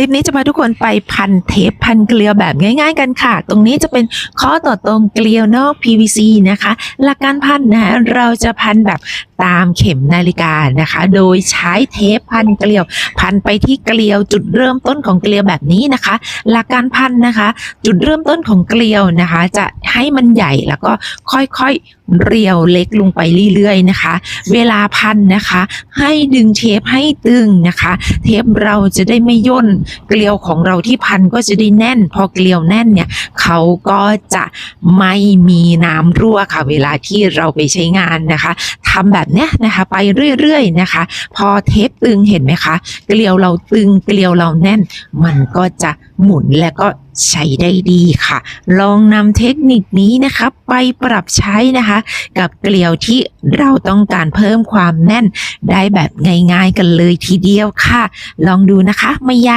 ลิปนี้จะพาทุกคนไปพันเทปพันเกลียวแบบง่าย ๆ กันค่ะ ตรงนี้จะเป็นข้อต่อตรงเกลียวนอก PVC นะคะ หลักการพันนะเราจะพันแบบตามเข็มนาฬิกานะคะ โดยใช้เทปพันเกลียว พันไปที่เกลียวจุดเริ่มต้นของเกลียวแบบนี้นะคะ หลักการพันนะคะ จุดเริ่มต้นของเกลียวนะคะ จะ ให้มันใหญ่แล้วก็ค่อยๆเรียวเล็กลงไปเรื่อยๆนะคะ เวลาพันนะคะ ให้ดึงเทปให้ตึงนะคะ เทปเราจะได้ไม่ย่นเกลียวของเราที่พันก็จะได้แน่น พอเกลียวแน่นเนี่ยเขาก็จะไม่มีน้ำรั่วค่ะ เวลาที่เราไปใช้งานนะคะทำแบบเนี้ยนะคะไปเรื่อยๆนะคะ พอเทปตึงเห็นไหมคะ เกลียวเราตึงเกลียวเราแน่น มันก็จะหมุนและก็ ใช้ได้ดีค่ะ ลองนำเทคนิคนี้นะคะไปปรับใช้นะคะ กับเกลียวที่เราต้องการเพิ่มความแน่นได้แบบง่ายๆกันเลยทีเดียวค่ะ ลองดูนะคะไม่ยาก